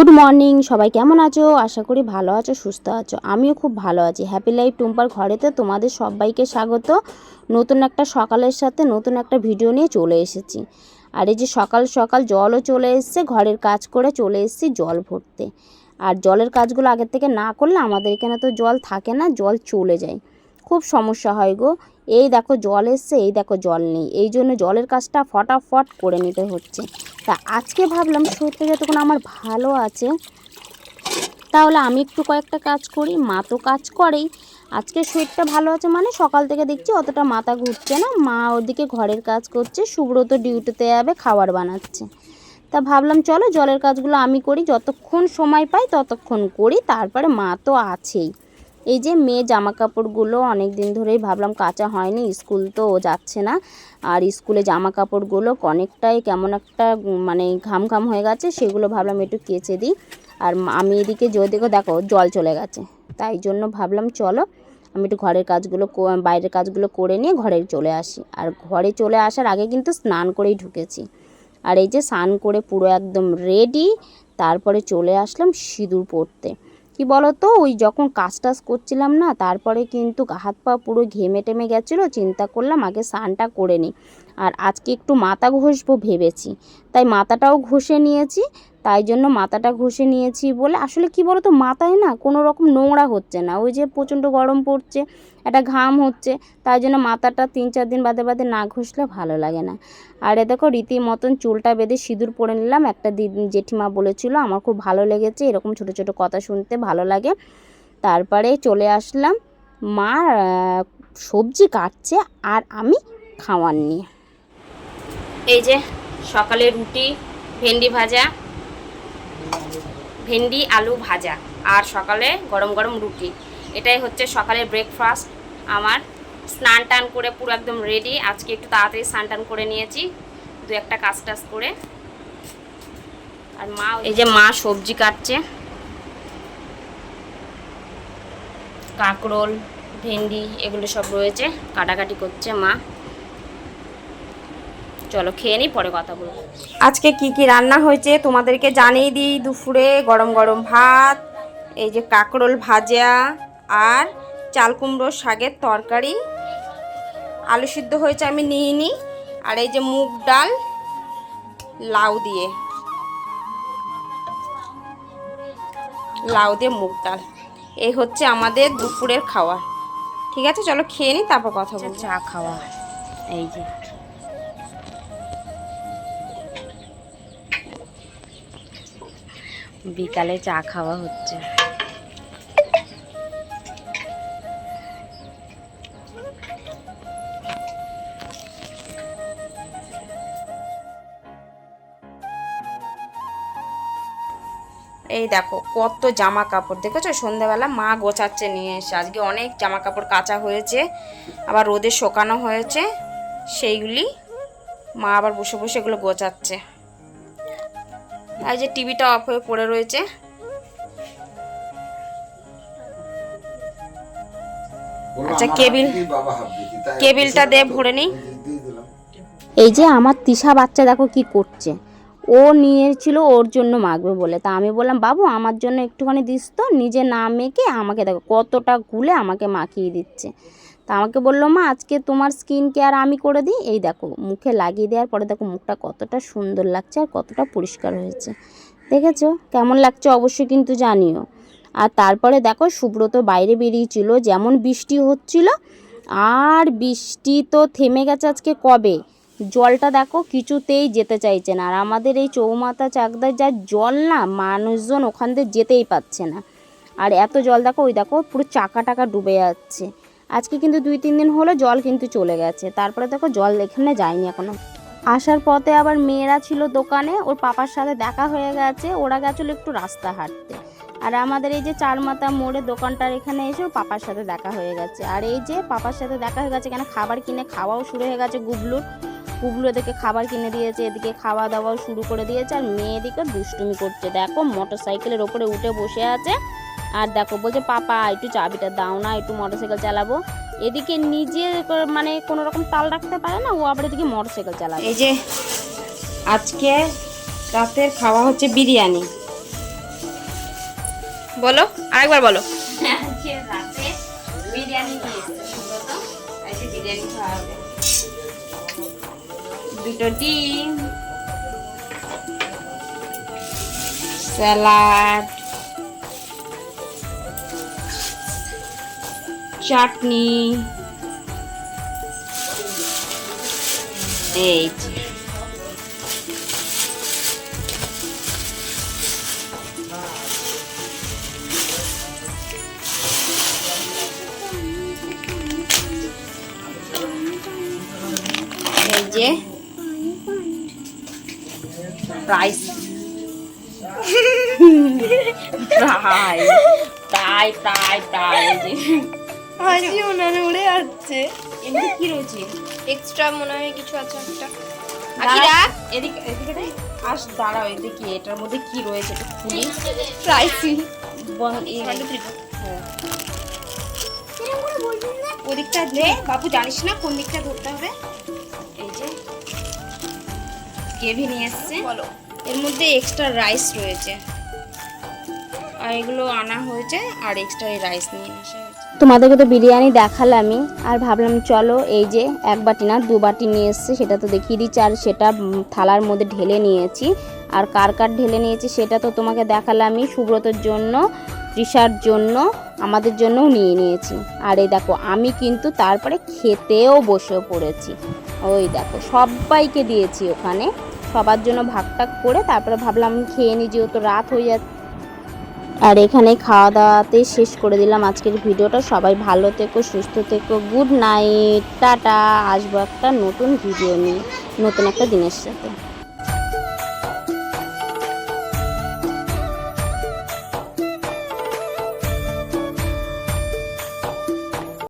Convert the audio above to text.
Good morning, সবাই কেমন আছো? আশা করি ভালো আছো, সুস্থ আছো। আমিও খুব ভালো আছি। হ্যাপি লাইফ টুম্পার ঘরেতে তোমাদের সবাইকে স্বাগত। নতুন একটা সকালের সাথে নতুন একটা ভিডিও নিয়ে চলে এসেছি। আর এই যে সকাল সকাল জলও চলে এসছে, ঘরের কাজ করে চলে এসেছি জল ভরতে। আর জলের কাজগুলো আগের থেকে না করলে আমাদের এখানে তো জল থাকে না, জল চলে যায়। খুব সমস্যা হয় গো। এই দেখো জল এসছে, এই দেখো জল নেই। এই জন্য জলের কাজটা ফটাফট করে নিতে হচ্ছে। তা আজকে ভাবলাম শরীরটা যতক্ষণ আমার ভালো আছে, তাহলে আমি একটু কয়েকটা কাজ করি। মা তো কাজ করেই। আজকে শরীরটা ভালো আছে মানে সকাল থেকে দেখছি অতটা মাথা ঘুরছে না। মা ওদিকে ঘরের কাজ করছে সুব্রত ডিউটিতে যাবে, খাবার বানাচ্ছে। তা ভাবলাম, চলো জলের কাজগুলো আমি করি, যতক্ষণ সময় পাই ততক্ষণ করি, তারপরে মা তো আছেই। এই যে মেয়ে জামা কাপড়গুলো অনেক দিন ধরেই ভাবলাম কাঁচা হয়নি, স্কুল তো যাচ্ছে না। আর স্কুলে জামা কাপড়গুলো অনেকটাই কেমন একটা মানে ঘাম ঘাম হয়ে গেছে, সেগুলো ভাবলাম একটু কেচে দিই। আর আমি এদিকে যদিকে দেখো জল চলে গেছে। তাই জন্য ভাবলাম চলো আমি একটু ঘরের কাজগুলো বাইরের কাজগুলো করে নিয়ে ঘরে চলে আসি। আর ঘরে চলে আসার আগে কিন্তু স্নান করেই ঢুকেছি। আর এই যে স্নান করে পুরো একদম রেডি তারপরে চলে আসলাম সিঁদুর পরতে। কি বলতো? ওই যখন কাজ টাজ করছিলাম না, তারপরে কিন্তু হাত পা পুরো ঘেমে টেমে গেছিল, চিন্তা করলাম আগে স্নানটা করে নিই। আর আজকে একটু মাথা ঘষবো ভেবেছি। তাই মাথাটাও ঘষে নিয়েছি, তাই জন্য মাথাটা ঘষে নিয়েছি বলে, আসলে কি বলো তো মাথায় না কোনো রকম নোংরা হচ্ছে না। ওই যে প্রচণ্ড গরম পড়ছে, একটা ঘাম হচ্ছে, তাই জন্য মাথাটা তিন চার দিন বাদে বাদে না ঘষলে ভালো লাগে না। আর এ দেখো রীতি মতন চুলটা বেঁধে সিঁদুর পরে নিলাম, একটা জেঠিমা বলেছিল, আমার খুব ভালো লেগেছে, এরকম ছোট ছোট কথা শুনতে ভালো লাগে। তারপরে চলে আসলাম, মা সবজি কাটছে, আর আমি খাওয়ার নিয়ে। এই যে সকালে রুটি, ভেন্ডি ভাজা, ভেন্ডি, আলু ভাজা আর সকালে গরম গরম রুটি। এটাই হচ্ছে সকালের ব্রেকফাস্ট আমার স্নান টান করে পুরো একদম রেডি আজকে একটু তাড়াতাড়ি স্নান টান করে নিয়েছি। দু একটা কাজ টাজ করে। আর মা এই যে মা সবজি কাটছে। কাঁকরোল, ভেন্ডি, এগুলো সব রয়েছে। কাটাকাটি করছে মা। চলো খেয়ে নিই পরে কথা বলব। আজকে কি কি রান্না হয়েছে তোমাদেরকে জানিয়ে দিই দুপুরে গরম গরম ভাত এই যে কাঁকরোল ভাজা আর চাল কুমড়ো শাকের তরকারি। আলু সিদ্ধ হয়েছে আমি নিয়ে নিই আর এই যে মুগ ডাল লাউ দিয়ে। লাউ দিয়ে মুগ ডাল। এই হচ্ছে আমাদের দুপুরের খাওয়া। ঠিক আছে চলো খেয়ে নিই তারপর কথা বলছি চা খাওয়া। এই যে। বিকালে চা খাওয়া হচ্ছে। এই দেখো, কত জামা কাপড় দেখেছ? সন্ধ্যাবেলা মা গোছাচ্ছে নিয়ে এসে। আজকে অনেক জামা কাপড় কাচা হয়েছে, আবার রোদে শোকানো হয়েছে। সেইগুলি মা আবার বসে বসে এগুলো গোছাচ্ছে। এই যে টিভিটা অফ হয়ে পড়ে রয়েছে। আচ্ছা, কেবিল- কেবিলটা দে ভরে নিই এই যে আমার তিশা বাচ্চা দেখো কি করছে। ও নিয়েছিল ওর জন্য মাখবে বলে। তা আমি বললাম বাবু আমার জন্য একটুখানি দিস তো নিজে না মেখে আমাকে দেখো কতটা গুলে আমাকে মাখিয়ে দিচ্ছে। তা আমাকে বলল, মা, আজকে তোমার স্কিন কেয়ার আমি করে দিই। এই দেখো, মুখে লাগিয়ে দেওয়ার পরে দেখো মুখটা কতটা সুন্দর লাগছে আর কতটা পরিষ্কার হয়েছে। দেখেছ? কেমন লাগছে অবশ্যই কিন্তু জানিও। আর তারপরে দেখো সুব্রত বাইরে বেরিয়েছিল, যেমন বৃষ্টি হচ্ছিল। আর বৃষ্টি তো থেমে গেছে আজকে কবে? জলটা দেখো কিছুতেই যেতে চাইছে না। আর আমাদের এই চৌমাথা চাকদার যা জল না, মানুষজন ওখান দিয়ে যেতেই পাচ্ছে না। আর এত জল দেখো, ওই দেখো পুরো চাকা টাকা ডুবে যাচ্ছে। আজকে কিন্তু দুই, তিন দিন হলো জল কিন্তু চলে গেছে। তারপরে দেখো জল এখানে যায়নি এখনও। আসার পথে আবার মেয়েরা ছিল দোকানে, ওর পাপার সাথে দেখা হয়ে গেছে, ওরা গেছিল একটু রাস্তা হাঁটতে। আর আমাদের এই যে চারমাথা মোড়ে দোকানটার এখানে এসে ওর পাপার সাথে দেখা হয়ে গেছে। আর এই যে পাপার সাথে দেখা হয়ে গেছে এখানে খাবার কিনে খাওয়াও শুরু হয়ে গেছে গুবলুর গুবলু এদিকে খাবার কিনে দিয়েছে, এদিকে খাওয়া দাওয়াও শুরু করে দিয়েছে, আর মেয়ে এদিকে দুষ্টুমি করছে। দেখো মোটর সাইকেলের ওপরে উঠে বসে আছে আর দেখো বলছে পাপা একটু চাবিটা দাও না একটু মোটর সাইকেল চালাবো। এদিকে নিজে মানে কোনো রকম তাল রাখতে পারে না ও আবার এদিকে মোটর সাইকেল চালাবে। এই যে আজকে রাতের খাওয়া হচ্ছে বিরিয়ানি। বলো আরেকবার বলো। বিরিয়ানি খাওয়া হবে। দুটো ডিম স্যালাড চাটনি। এই যে। এই যে। রাইস ফ্রাই ফ্রাই হাসি উনানে উড়ে যাচ্ছে এমনি কি রয়েছে? এক্সট্রা মনে হয় কিছু আছে একটা। দাঁড়া, এদিকে এদিকে দেখ। আস দাঁড়াও এদিকে এটার মধ্যে কি রয়েছে একটু খুলি। ফ্রাইসি বন- এই- হ্যাঁ। ওদিকটা বাবু জানিস না কোন দিকটা ধরতে হবে? এই যে। কেভি নিয়ে এসছে। বলো। এর মধ্যে এক্সট্রা রাইস রয়েছে। আর এগুলো আনা হয়েছে আর এক্সট্রা এই রাইস নিয়ে আসা তোমাদেরকে তো বিরিয়ানি দেখালামই, আর ভাবলাম চলো এই যে এক বাটি না দু বাটি নিয়ে এসছে, সেটা তো দেখিয়ে দিচ্ছি, আর সেটা থালার মধ্যে ঢেলে নিয়েছি। আর কার কার ঢেলে নিয়েছি সেটা তো তোমাকে দেখালামই, সুব্রতর জন্য, তৃষার জন্য, আমাদের জন্যও নিয়ে নিয়েছি। আর এই দেখো, আমি কিন্তু তারপরে খেতেও বসে পড়েছি। ওই দেখো, সবাইকে দিয়েছি ওখানে, সবার জন্য ভাগ টাগ করে তারপরে ভাবলাম খেয়ে নিই, যেহেতু রাত হয়ে যাচ্ছে আর এখানে খাওয়া দাওয়াতে শেষ করে দিলাম আজকের ভিডিওটা। সবাই ভালো থেকো, সুস্থ থেকো গুড নাইট টাটা। আসব একটা নতুন ভিডিও নিয়ে, নতুন একটা দিনের সাথে।